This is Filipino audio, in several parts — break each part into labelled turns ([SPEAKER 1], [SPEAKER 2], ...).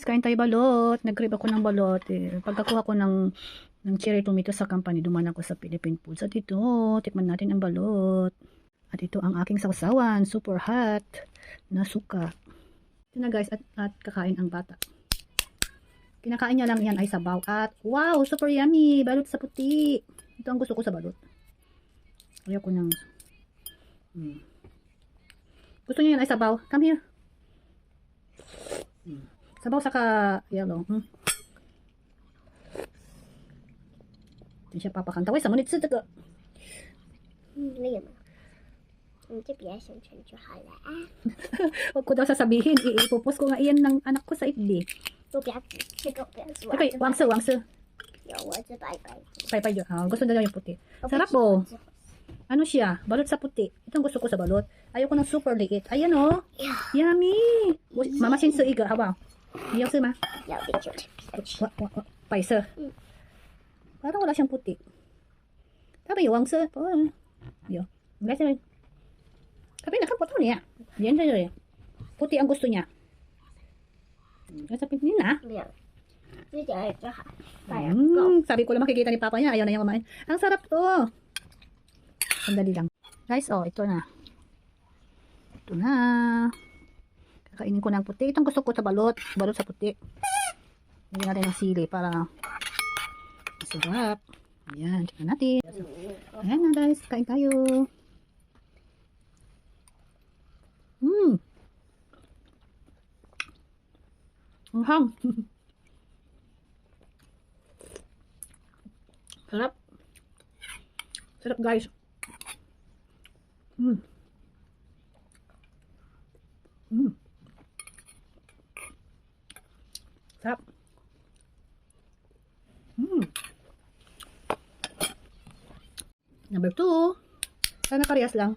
[SPEAKER 1] Guys, kain tayo balot. Nag-grab ako ng balot. Eh. Pagkakuha ko ng, ng cherry tomato sa company, duman ako sa Philippine Foods. At ito, tikman natin ang balot. At ito ang aking sausawan. Super hot na suka. Ito na guys, at, at kakain ang bata. Kinakain niya lang yan ay sabaw. At wow, super yummy. Balot sa puti. Ito ang gusto ko sa balot. Ayaw ko ng... Hmm. Gusto niya yan ay sabaw. Come here. Hmm. Sabaw sa ka yellow. Hmm? Ito siya papakanta. Wait, samunit sa taga.
[SPEAKER 2] Liam. Hindi biyasan siya nito hala ah.
[SPEAKER 1] Huwag ko daw sasabihin. Iipupos ko nga iyan ng anak ko sa
[SPEAKER 2] FB.
[SPEAKER 1] Okay,
[SPEAKER 2] wangso, wangso.
[SPEAKER 1] Paypay yun. Oh, gusto na lang yung puti. Sarap oh.
[SPEAKER 2] po.
[SPEAKER 1] Ano siya? Balot sa puti. Itong gusto ko sa balot. Ayoko ng super liit. Ayan o. Oh. Yummy. Mama Shinsu Iga. Hawa. Niyaw sir ma.
[SPEAKER 2] Yaw din shoot.
[SPEAKER 1] Wa, wa, wala siyang puti. Tapi yung sir. Oh. Yo. Guys, sir. Tapi nakapotong niya. Yan sir. Puti ang gusto niya. Kasi pin na.
[SPEAKER 2] Yeah.
[SPEAKER 1] Mm, sabi ko lang makikita ni Papa niya, na niya kumain. Ang sarap to. Sandali. Guys, oh, ito na. Ito na. Kakainin ko ng puti. Itong gusto ko sa balot. Balot sa puti. Lagyan natin ng sili para masarap. Ayan, tignan natin. Ayan na guys, kain tayo. Mmm. Ang hang. Sarap. Sarap guys. Mm. Mm. Sarap. Hmm. Number two. Sana karyas lang.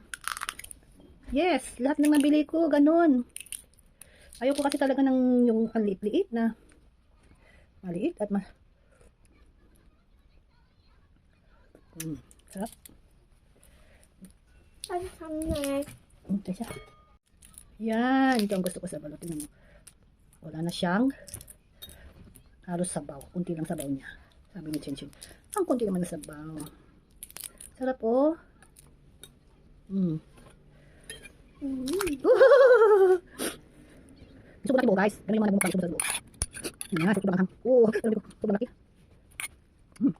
[SPEAKER 1] Yes, lahat ng nabili ko, ganun. Ayoko kasi talaga ng yung liit-liit na maliit at mas Hmm, sarap.
[SPEAKER 2] Ang
[SPEAKER 1] samay. Hmm, siya. Yan, ito ang gusto ko sa balutin mo. Wala na siyang halos sabaw. Kunti lang sabaw niya. Sabi ni Chinchin. Ang kunti naman na sabaw. Sarap oh. Mm.
[SPEAKER 2] 嗯
[SPEAKER 1] ，Gusto ko laki mo guys. Ganun yung mga nagmumukha. Sa buo. Yan, sobrang anghang. Oo. Sobrang laki. Mm.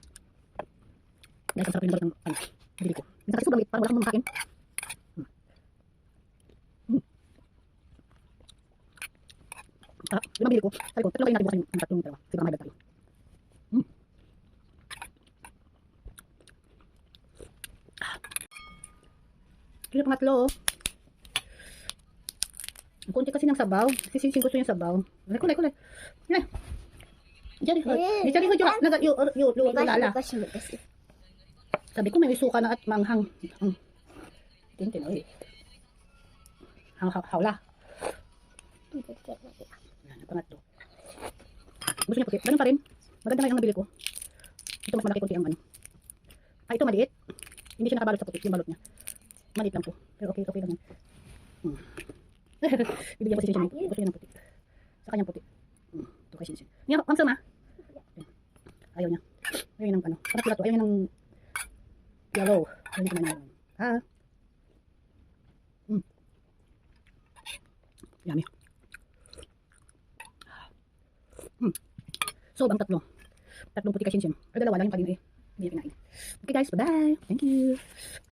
[SPEAKER 1] Guys, ang sarap yung balot ng ano, nabili ko. Minsan kasi sobrang liit. Parang wala kang makain. Mm. Mm. Ah, yung mabili ko, sabi ko, tatlo kayo natin bukasan yung, yung tatlong dalawa. Kasi baka may bag hmm. pangatlo, oh. Ang kunti kasi ng sabaw. Sisisin ko yung sabaw. Kulay, kulay, kulay. Kulay. Diyan,
[SPEAKER 2] eh.
[SPEAKER 1] Diyan ko yung, naga,
[SPEAKER 2] yung, yung, yung,
[SPEAKER 1] lala. Sabi ko, may suka na at manghang. Ang, tintin, oy. Hang, hawla.
[SPEAKER 2] Hawla.
[SPEAKER 1] Yan, pangatlo. Gusto niya puti. Ganun pa rin. Maganda ngayon ang nabili ko. Ito mas malaki konti ang ano. Ah, ito maliit. Hindi siya nakabalot sa puti. Yung balot niya. Maliit lang po. Pero okay, okay lang yan. Hmm. Bibigyan ko si Sinsin. Gusto niya ng puti. Sa kanyang puti. Hmm. Ito kay Sinsin. Niya, ang sama. Ayaw niya. Ayaw niya ng ano. Parang pula to. Ayaw niya ng yellow. Ayaw niya ng yellow. Ha? Hmm. Yummy. Hmm. So, ang tatlo. Tatlong puti kay Shinshin. Or dalawa lang yung kanina eh. Hindi niya kinain. Okay guys, bye-bye. Thank you.